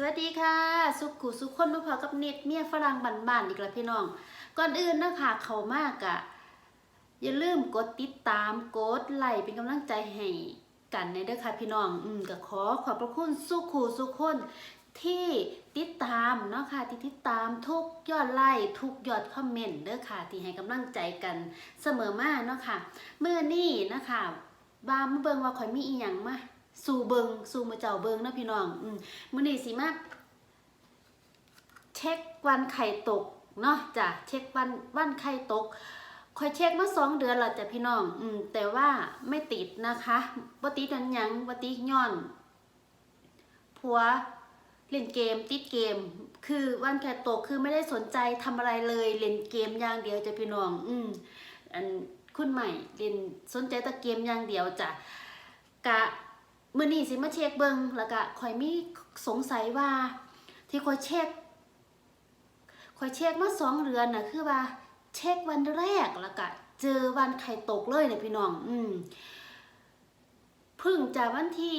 สวัสดีค่ะ สุขุสุขคนมาพอกับเน็ตเมียฝรั่งบ้านๆอีกแล้วพี่น้อง ก่อนอื่นนะคะเขามากอะอย่าลืมกดติดตามกดไลค์เป็นกำลังใจให้กันในเด้อค่ะพี่น้องอืมก็ขอขอบพระคุณสุขุสุขคนที่ติดตามเนาะค่ะที่ติดตามทุกยอดไลค์ทุกยอดคอมเมนต์เด้อค่ะที่ให้กำลังใจกันเสมอมาเนาะค่ะเมื่อนี้นะคะบามาเบิ่งว่าข่อยมีอีหยังมา สู่เบิงสู่มือเจ้าเบิงเนาะพี่น้องอืมมื้อนี้สิมาเช็ควันไข่ตกเนาะจ้ะเช็ควันวันไข่ตกคอยเช็คมาสองเดือนแล้วจ้ะพี่น้อง อืมแต่ว่าไม่ติดนะคะบ่ติดนันยังบ่ติดย้อนผัวเล่นเกมติดเกม คือวันไข่ตกคือไม่ได้สนใจทำอะไรเลยเล่นเกมอย่างเดียวจ้ะพี่น้อง อืมอันคุณใหม่เล่นสนใจแต่เกมอย่างเดียวจ้ะกะ มื้อนี้สิมาเช็คเบิ่งแล้วก็ข่อยมีสงสัยว่า ที่ข่อยเช็คคอยเช็คมาสองเดือนนะคือว่า เช็ควันแรกแล้วก็เจอวันไข่ตกเลยเนี่ยพี่น้อง อืมพึ่งจากวันที่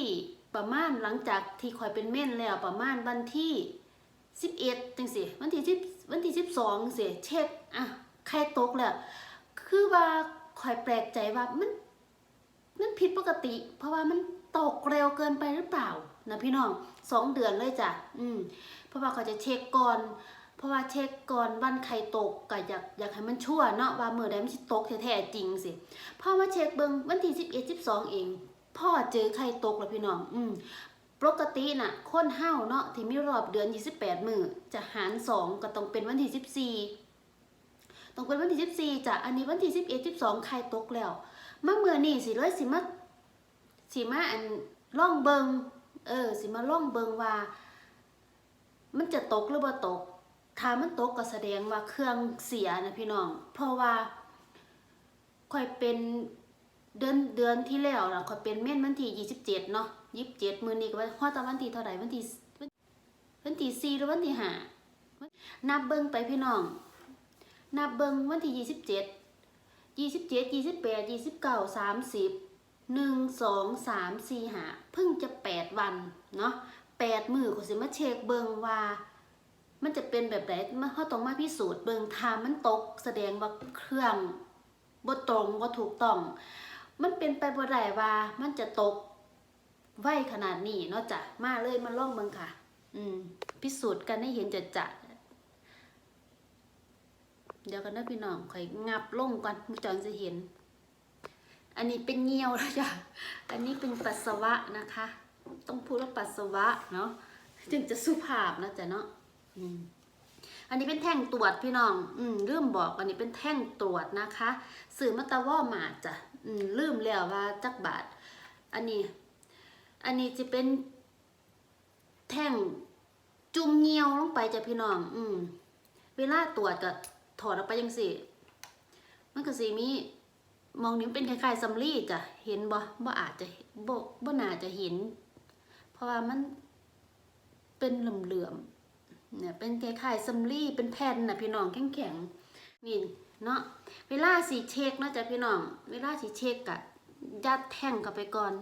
ประมาณหลังจากที่คอยเป็นเม่นแล้วประมาณวันที่สิบเอ็ดจังสิวันที่สิบวันที่สิบสองสิเช็คอะไข่ตกแล้วคือว่าคอยแปลกใจว่ามันมันผิดปกติ เพราะว่ามัน ตกเร็วเกินไปหรือเปล่านะพี่น้องสองเดือนเลยจ้ะอืมเพราะว่าเขาจะเช็คก่อน เพราะว่าเช็คก่อนวันไข่ตกก็อยากอยากให้มันชั่วเนาะว่ามือใดมันสิตกแท้ๆจริงสิพ่อมาเช็คเบิ่งวันที่สิบเอ็ดสิบสองเอง พ่อเจอไข่ตกแล้วพี่น้อง อืมปกติน่ะคนเฮาเนาะที่มีรอบเดือนยี่สิบแปดมือจะหารสองก็ต้องเป็นวันที่สิบสี่ต้องเป็นวันที่สิบสี่จ้ะอันนี้วันที่สิบเอ็ดสิบสองไข่ตกแล้วมาเมื่อนี่สิเลยสิมา สิมาอันล่องเบิงเออสิมาล่องเบิงว่า มันจะตกหรือบ่ตก ถ้ามันตกก็แสดงว่าเครื่องเสียนะพี่น้อง เพราะว่าค่อยเป็นเดือนเดือนที่แล้วนะค่อยเป็นเม่นวันที่ยี่สิบเจ็ดเนาะยี่สิบเจ็ดมือนี้ก็ว่าฮอดตะวันที่เท่าไหร่วันที่วันที่สี่หรือวันที่ห้านับเบิ้งไปพี่น้องนับเบิ้งวันที่ยี่สิบเจ็ดยี่สิบเจ็ดยี่สิบแปดยี่สิบเก้าสามสิบ หนึ่งสองสามสี่ห้าเพิ่งจะแปดวันเนาะแปดมือก็สิมาเช็คเบิงว่า มันจะเป็นแบบไหนมันเขาต้องมาพิสูจน์เบิงทามันตก แสดงว่าเครื่องบ่ตรงบ่ถูกต้อง มันเป็นไปบ่ได้ว่ามันจะตกไวขนาดนี้เนาะจ้ะมาเลยมาล่องเบิงค่ะ อืม พิสูจน์กันให้เห็นจะจะเดี๋ยวกันนะพี่น้องข่อยงับลงก่อนมุจอนจะเห็น อันนี้เป็นเงี้ยวแล้วจ้ะอันนี้เป็นปัสสาวะนะคะ ต้องพูดว่าปัสสาวะเนาะจึงจะสุภาพนะจ๊ะเนาะอันนี้เป็นแท่งตรวจพี่น้อง อืมลืมบอกอันนี้เป็นแท่งตรวจนะคะสื่อมาตะว่ามาจ้ะอืมลืมแล้วว่าจักบาท อันนี้ อันนี้จะเป็นแท่งจุ่มเงียวลงไปจ้ะพี่น้อง อืมเวลาตรวจก็ถอดออกไปยังสิมันก็สีมี มองนี้เป็นคล้ายๆซัมลี่จ้ะเห็นบ่บ่อาจจะบ่บ่น่าจะเห็น เพราะว่ามันเป็นเหลื่อมๆเนี่ยเป็นคล้ายๆซัมลี่เป็นแผ่นน่ะพี่น้องแข็งๆนี่เนาะเวลาสีเช็คเนาะจ้ะพี่น้อง เวลาสีเช็คกะยัดแท่งเข้าไปก่อน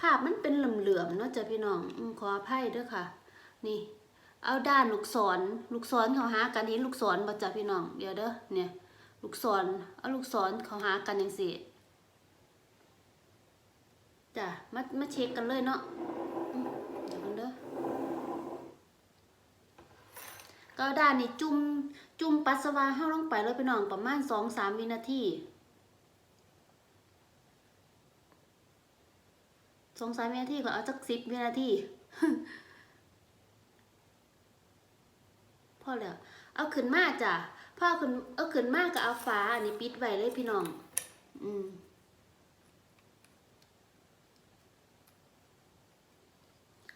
ภาพมันเป็นเหลื่อมๆเนาะจ้ะพี่น้องขออภัยด้อค่ะ นี่ เอาด้านลูกศรลูกศรเขาหากันเห็นลูกศรบ่จ้ะพี่น้องเดี๋ยวเด้อเนี่ย ลูกศรเอาลูกศรเขาหากันอย่างสิจ้ะมามาเช็คกันเลยเนาะเดี๋ยวกันเด้อก็ด้านนี้จุ่มจุ่มปัสสาวะเข้าลงไปเลยพี่น้องประมาณสองสามวินาทีสองสามวินาทีก็เอาสักสิบวินาทีพอแล้วเอาขึ้นมาจ้ะ พ่อขึ้นเอาขึ้นมากก็เอาฟ้าอันนี้ปิดไว้เลยพี่น้อง อืม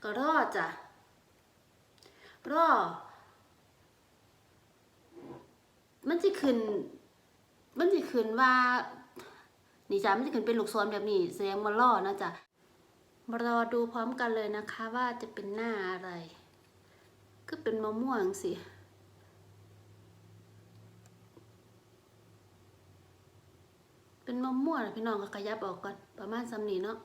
ก็รอจ้ะรอมันจะขึ้น มันจะขึ้นว่า นี่จ้ะมันจะขึ้นเป็นลูกศรแบบนี้แสดงว่ารอนะจ๊ะมารอดูพร้อมกันเลยนะคะว่าจะเป็นหน้าอะไร ก็เป็นมะม่วงสิ เป็นมะม่วงน่ะพี่น้องก็ขยับออกก่อนประมาณซ้ำนี้เนาะ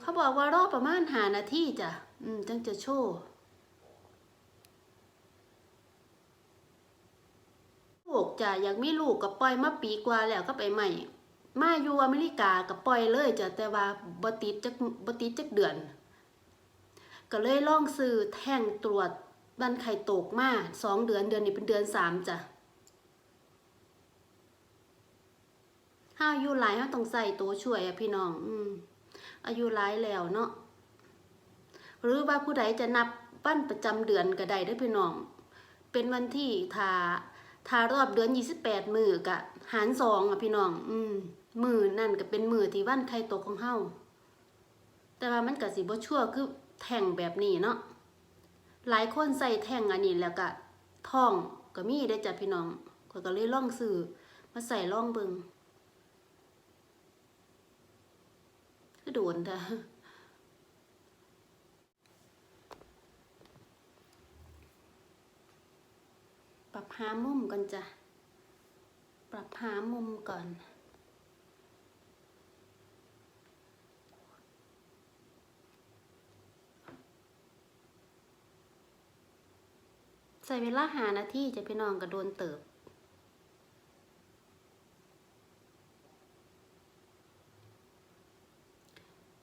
เขาบอกว่ารอประมาณหานาทีจ้ะอืมจังจะโชว์ลูกจ้ะอยากมีลูกกับปล่อยมาปีกว่าแล้วก็ไปใหม่ มาอยู่อเมริกากับปล่อยเลยจ้ะแต่ว่าบ่ติดจักบ่ติดจักเดือน ก็เลยลองซื้อแท่งตรวจ บันไข่ตกมาสองเดือนเดือนนี้เป็นเดือนสามจ้ะห้าอายุหลายห้าต้องใส่ตัวช่วยอะพี่น้อง อืมอายุหลายแล้วเนาะหรือว่าผู้ใดจะนับวันประจำเดือนก็ได้เด้พี่น้อง เป็นวันที่ทาทารอบเดือนยี่สิบแปดมือกะหารสองอะพี่น้อง อืมมือนั่นก็เป็นมือที่วันไข่ตกของเฮาแต่ว่ามันก็สิบ่ชั่วคือแท่งแบบนี้เนาะ หลายคนใส่แท่งอันนี้แล้วก็ท่องก็มีได้จ้ะพี่น้องข้อยก็เลยล่องซื้อมาใส่ล่องเบิงคือโดนเถอะปรับหามุมก่อนจ้ะ ปรับหามุมก่อน ใส่เวลาหานาทีจะพี่น้องก็โดนเติบ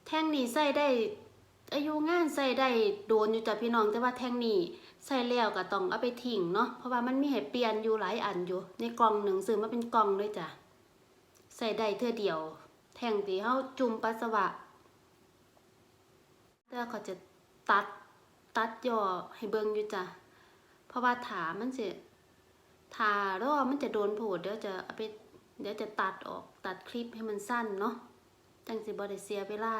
แท่งนี้ใส่ได้อายุงานใส่ได้โดนอยู่จ้ะพี่น้องแต่ว่าแท่งนี้ใส่แล้วก็ต้องเอาไปทิ้งเนาะเพราะว่ามันมีให้เปลี่ยนอยู่หลายอันอยู่ ในกล่องหนึ่งซื้อมาเป็นกล่องเลยจ้ะใส่ได้เท่อเดียว แท่งที่เฮาจุ่มปัสสาวะแต่เขาจะตัดตัดย่อให้เบิ่งอยู่จ้ะ ราะว่าถามันสิทารอมันจะโดนโผดเดี๋ยวจะเอาไปเดี๋ยวจะตัดออกตัดคลิปให้มันสั้นเนาะจังสิบ่ได้เสียเวลา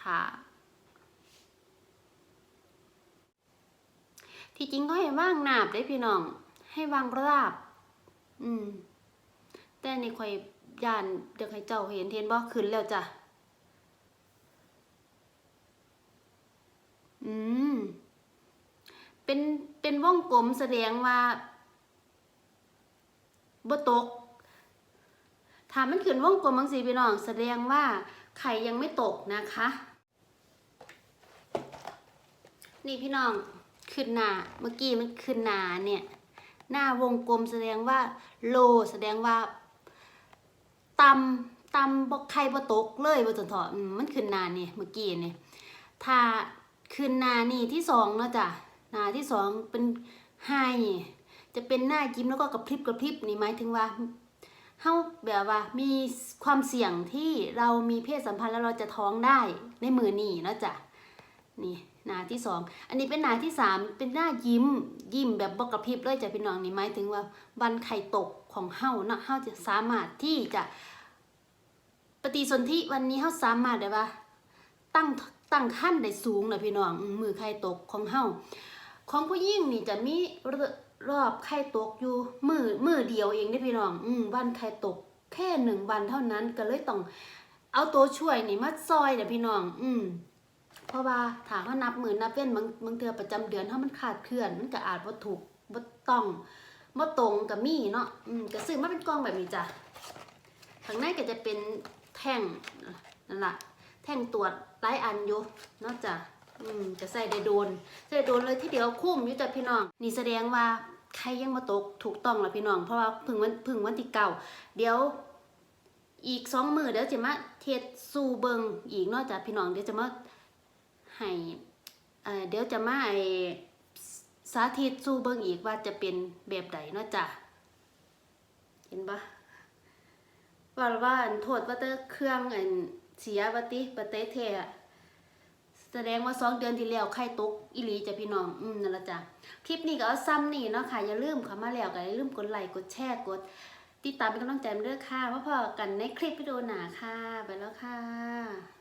ถาที่จริงก็ให้ว่างหนาบได้พี่น้อง ให้วางราบ อืม แต่นี่ข่อยยานเดี๋ยวให้เจ้าเห็นเห็นบ่ขึ้นแล้วจ้ะอืม เป็น เป็นวงกลมแสดงว่าบ่ตกถ้ามันขึ้นวงกลมบางสีพี่น้องแสดงว่าไข่ยังไม่ตกนะคะ นี่พี่น้องขึ้นหนาเมื่อกี้มันขึ้นหนาเนี่ยหน้าวงกลมแสดงว่าโลแสดงว่าตำตำบกไข่บตกเลยบ่จนถอมันขึ้นหนานี่เมื่อกี้นี่ถ้าขึ้นหนานี่ที่สองเนาะจ้ะ หน้าที่สองเป็นไฮจะเป็นหน้ายิ้มแล้วก็กระพริบกระพริบนี่หมายถึงว่าเฮาแบบว่ามีความเสี่ยงที่เรามีเพศสัมพันธ์แล้วเราจะท้องได้ในมือนี่นะจ้ะนี่หน้าที่สองอันนี้เป็นหน้าที่สามเป็นหน้ายิ้มยิ้มแบบบกกระพริบเลยจ้ะพี่น้องนี่หมายถึงว่าวันไข่ตกของเฮาเนาะเฮาจะสามารถที่จะปฏิสนธิวันนี้เฮาสามารถได้ว่าตั้งตั้งขั้นได้สูงนะพี่น้องมมือไข่ตกของเฮา ของผู้หญิงนี่จะมีรอบไข่ตกอยู่มือมือเดียวเองเด้พี่น้อง อืมวันไข่ตก แค่หนึ่งวันเท่านั้นก็เลยต้องเอาตัวช่วยนี่มาซอยเด้อพี่น้อง อืมเพราะว่าถ้าเขานับมื่นนับเว้นบางบางเทือประจำเดือนถ้ามันขาดเคลื่อน มันก็อาจบ่าถูกบ่าต้องบ่ตรงกับมีเนาะอืมก็ซื้อมาเป็นกล่องแบบนี้จ้ะข้างในก็จะเป็นแท่งนั่นแหละแท่งตรวจหลายอันอยู่เนอกจาก อืมจะใส่ได้โดนใส่โดนเลยที่เดียวคุ้มอยู่จ้ะพี่น้องนี่แสดงว่าใครยังมาตกถูกต้องล้วพี่น้อง เพราะว่าพึ่งวันพึ่งวันที่เก่าเดี๋ยวอีกสองมือเดี๋ยวจะมาเทสสู่เบิงอีกนอกจากพี่น้องเดี๋ยวจะมาให้เเดี๋ยวจะมาไอสาธิตสู่เบิงอีกว่าจะเป็นแบบใดนาะจ้ะเห็นปะว่าว่านโทษว่าเตอเครื่องอันเสียบัติบัเตเทอะ แสดงว่าสองเดือนที่แล้วไข่ตกอีหลีจ้ะพี่น้อง อืมนั่นละจ้ะ คลิปนี้ก็เอาซ้ำนี่เนาะค่ะ อย่าลืมเข้ามาแล้วก็อย่าลืมกดไลค์กดแชร์กด ติดตามเป็นกำลังใจมาด้วยค่ะว่าพอกันในคลิปวิดีโอหนาค่ะ ไปแล้วค่ะ